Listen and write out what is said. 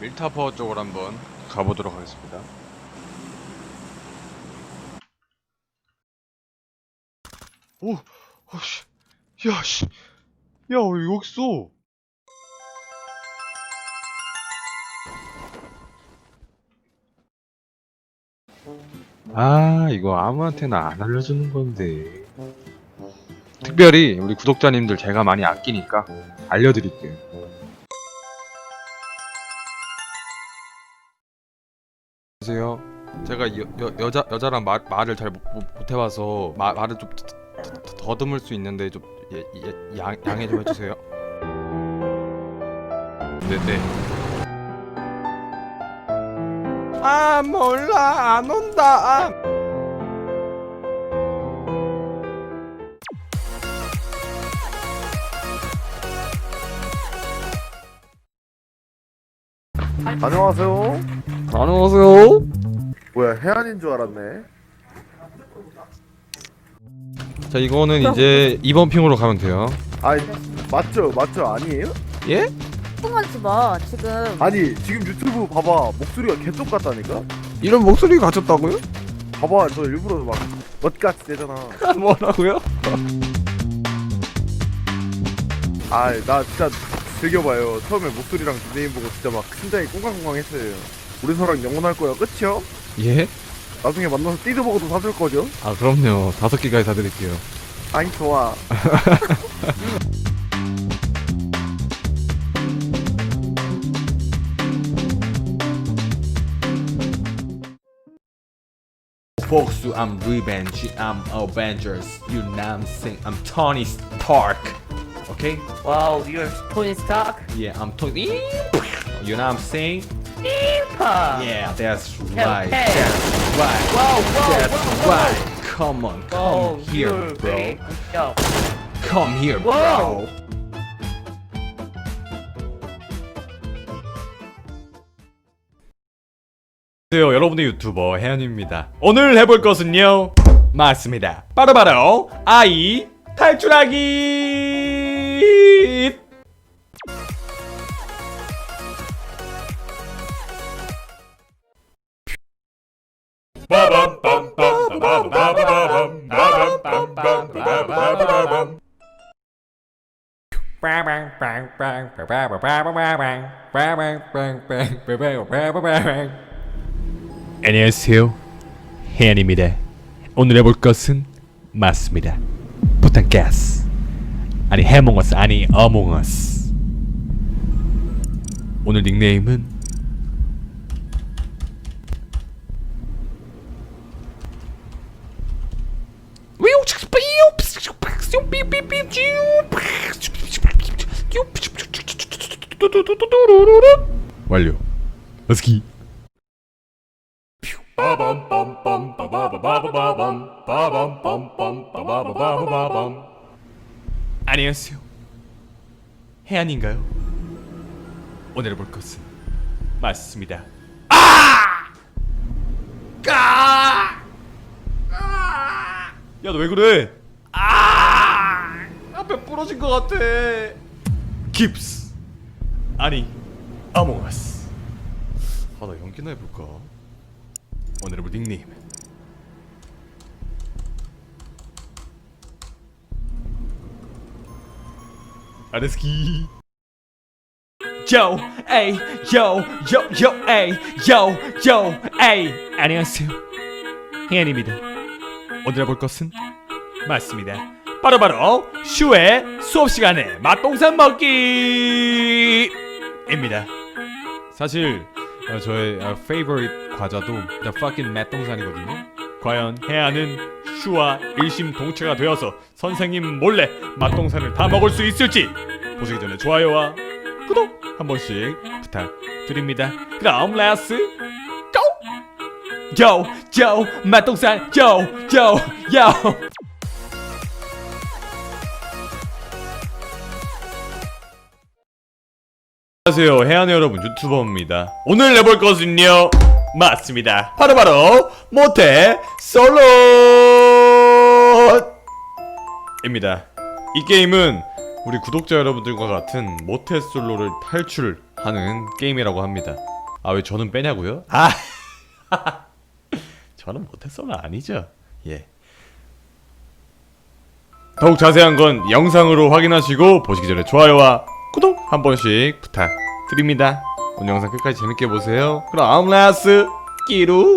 밀타퍼 쪽으로 한번 가보도록 하겠습니다. 오, 어씨, 야, 씨, 야, 왜 여기 있어? 아, 이거 아무한테나 안 알려주는 건데. 특별히 우리 구독자님들 제가 많이 아끼니까 알려드릴게요. 안녕하세요. 제가 여, 여, 여 자 여자랑 말, 말을 잘 못, 해봐서 마, 말을 좀 더- 더- 더- 더듬을 수 있는데 좀 예, 예, 양, 양해 좀 해주세요. 네네. 아 몰라 안 온다. 아. 안녕하세요. 안녕하세요. 뭐야 해안인 줄 알았네. 자 이거는 이제 2번 핑으로 가면 돼요. 아니 맞죠 맞죠 아니에요? 예? 통하지 마 지금 아니 지금 유튜브 봐봐 목소리가 개똑 같다니까. 이런 목소리 가졌다고요? 봐봐 저 일부러 막 멋같이 되잖아. 뭐라고요? 아나 진짜 즐겨봐요. 처음에 목소리랑 닉네임 보고 진짜 막 심장이 꽁강꽁강했어요. 우리 서랑 영원할 거야 끝이요? 예? 나중에 만나서 띠도 먹어도 사줄 거죠? 아 그럼요. 다섯 개까지 사드릴게요. 아이 좋아. 복수 I'm revenge I'm Avengers You know I'm saying I'm Tony Stark Okay? Wow, you're Tony Stark? Yeah I'm Tony You know what I'm saying? Yeehaw! Yeah that's right hell. That's right Whoa, whoa, That's whoa, whoa. right Come on come Oh, here bro job. Come here bro Whoa. 안녕하세요 여러분의 유튜버 혜연입니다 오늘 해볼 것은요 맞습니다 바로바로 아이 탈출하기 안녕하세요. 혜연입니다. 오늘 해볼 것은 맞습니다. 부탄 가스. 아니 해몽어스 아니 어몽어스. 오늘 닉네임은 완료 렛츠기 안녕하세요. 해안인가요? 오늘 볼 것은 맞습니다. 아! 까! 아! 야, 너 왜 그래? 부러진 것 같아. 깁스. 아니, 아몽어스. 아, 나 연기나 해볼까? 오늘의 뭐 닉네임 아레스키 요 에이 요요요 에이 요요 에이 안녕하세요 혜연입니다 오늘 해볼 것은 맞습니다 바로 바로 슈의 수업시간에 맛동산 먹기 입니다 사실 어, 저의 어, favorite 과자도 the fucking 맛동산이거든요. 과연 해안은 슈와 일심동체가 되어서 선생님 몰래 맛동산을 다 먹을 수 있을지 보시기 전에 좋아요와 구독 한 번씩 부탁드립니다. 그럼 렛츠 고! 요! 요! 맛동산 요! 요! 요! 안녕하세요 해안의 여러분 유튜버입니다 오늘 내볼 것은요 맞습니다 바로바로 모태 솔로 입니다 이 게임은 우리 구독자 여러분들과 같은 모태 솔로를 탈출하는 게임이라고 합니다 아 왜 저는 빼냐고요? 아 저는 모태 솔로 아니죠. 예. 더욱 자세한 건 영상으로 확인하시고 보시기 전에 좋아요와 구독 한 번씩 부탁드립니다. 오늘 영상 끝까지 재밌게 보세요. 그럼 아움라스 끼루